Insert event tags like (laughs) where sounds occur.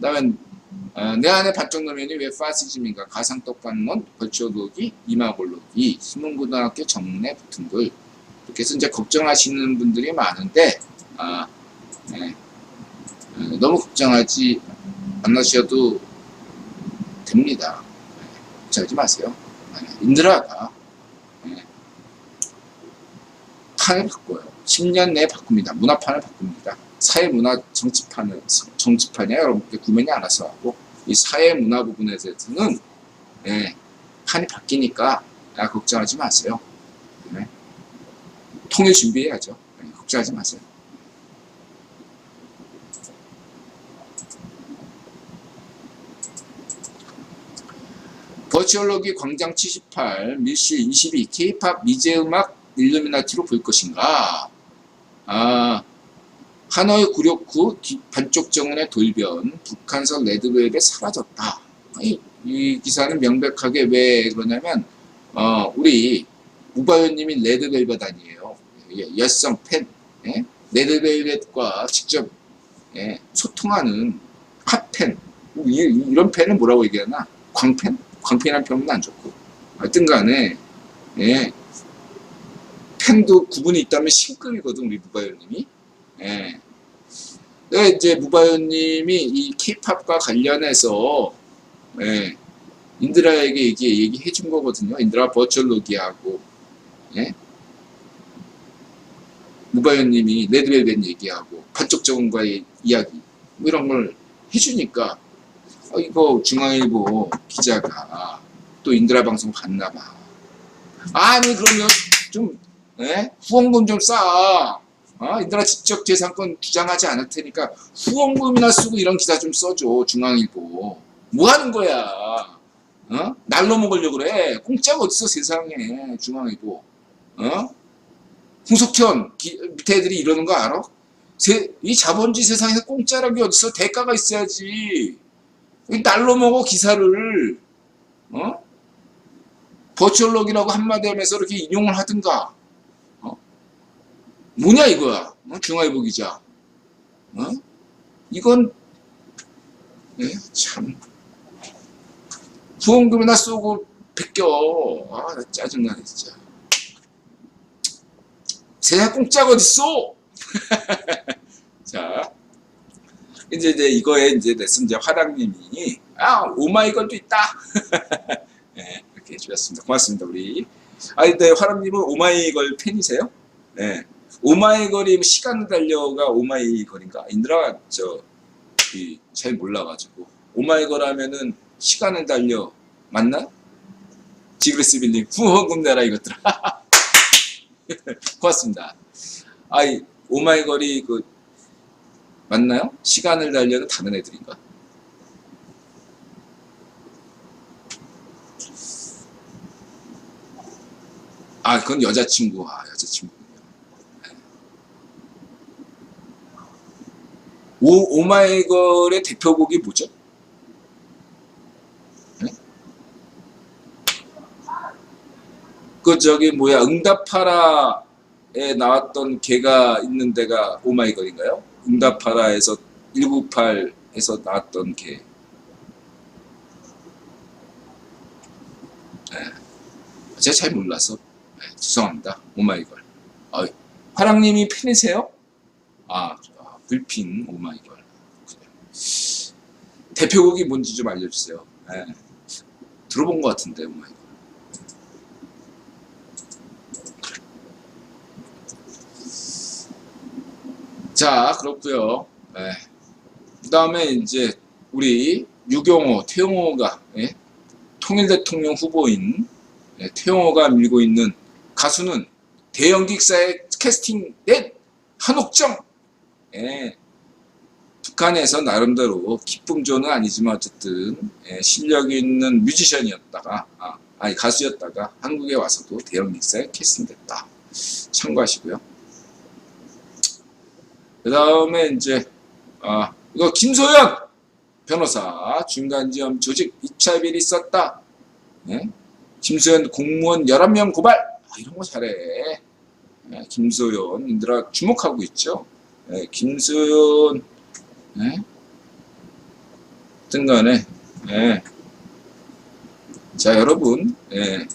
그다음에 어, 내 안에 반쪽 노면이 왜 파시즘인가 가상 떡반론 벌초록이 이마골록이 수문고등학교 정례 붙은 글 이렇게 해서 이제 걱정하시는 분들이 많은데 아, 네. 어, 너무 걱정하지 않으셔도 됩니다. 네, 걱정하지 마세요. 네, 인드라가 네, 판을 바꿔요. 10년 내에 바꿉니다. 문화판을 바꿉니다. 사회 문화 정치판을 정치판이야 여러분께 구면이 알아서 하고 이 사회 문화 부분에 대해서는 예, 판이 바뀌니까 아, 걱정하지 마세요. 네. 통일 준비해야죠. 네, 걱정하지 마세요. 버추얼로기 광장 78, 밀실 22, K-팝 미제음악 일루미나티로 볼 것인가? 아, 하노이 구력구 반쪽 정원의 돌변, 북한선 레드벨벳 사라졌다. 이, 이 기사는 명백하게 왜 그러냐면, 어, 우리 우바요님이 레드벨벳 아니에요. 예, 여성 팬, 예? 레드벨벳과 직접 예, 소통하는 핫팬. 이, 이런 팬은 뭐라고 얘기하나? 광팬? 광팬이라는 표현은 안 좋고. 하여튼 간에, 예, 팬도 구분이 있다면 신급이거든, 우리 무바요님이. 예. 네, 이제 무바요님이 이 케이팝과 관련해서 예, 인드라에게 얘기, 얘기해 준 거거든요. 인드라 버추얼로기하고 예? 무바요님이 레드벨벳 얘기하고 반쪽 정원과의 이야기 뭐 이런 걸 해주니까 어, 이거 중앙일보 기자가 또 인드라 방송 봤나 봐. 아니 그러면 좀 예? 후원금 좀 싸. 어? 인드라 지적 재산권 주장하지 않을 테니까 후원금이나 쓰고 이런 기사 좀 써줘 중앙일보 뭐 하는 거야 어? 날로 먹으려고 그래 공짜가 어딨어 세상에 중앙일보 어? 홍석현 기- 밑에 애들이 이러는 거 알아? 세- 이 자본주의 세상에서 공짜라는 게 어딨어 대가가 있어야지 이 날로 먹어 기사를 어? 버추얼록이라고 한마디 하면서 이렇게 인용을 하든가 뭐냐 이거야. 어? 중화일보 기자. 어? 이건 예, 참. 후원금이나 쏘고 베껴. 아 나 짜증나네 진짜. 세상 공짜가 어딨어? (laughs) 자 이제 이제 이거에 이제 레슨 이제 화랑님이 아 오마이걸도 있다. (laughs) 예, 이렇게 해주셨습니다. 고맙습니다 우리. 아 근데 화랑님은 오마이걸 팬이세요? 네. 오마이걸이 시간 달려가 오마이걸인가? 인드라 저잘 몰라가지고 오마이걸 하면은 시간을 달려 맞나? 지그레스 빌링 (laughs) 후원금 내라 이것들아 (laughs) 고맙습니다. 아이 오마이걸이 그 맞나요? 시간을 달려는 다른 애들인가? 아 그건 여자친구 아 여자친구 오, 오마이걸의 대표곡이 뭐죠? 네? 그 저기 뭐야 응답하라에 나왔던 개가 있는 데가 오마이걸인가요? 응답하라에서 198에서 나왔던 개. 네. 제가 잘 몰라서 네, 죄송합니다. 오마이걸. 아, 화랑님이 팬이세요? 불핀 오마이걸. 대표곡이 뭔지 좀 알려주세요. 예. 들어본 것 같은데 오마이걸. 자, 그렇고요. 예. 그다음에 이제 우리 유경호, 태용호가 예? 통일 대통령 후보인 예, 태용호가 밀고 있는 가수는 대연기사에 캐스팅된 한옥정. 예. 북한에서 나름대로 기쁨조는 아니지만 어쨌든 예, 실력 있는 뮤지션이었다가 아, 아니 가수였다가 한국에 와서도 대형 믹사에 캐스팅됐다. 참고하시고요. 그 다음에 이제 아 이거 김소연 변호사 중간지점 조직 2차 비리 있었다. 예? 김소연 공무원 11명 고발 아, 이런 거 잘해. 예, 김소연 인들아 주목하고 있죠. 예, 김소연 예? 어쨌든 간에 예. 자 여러분 예.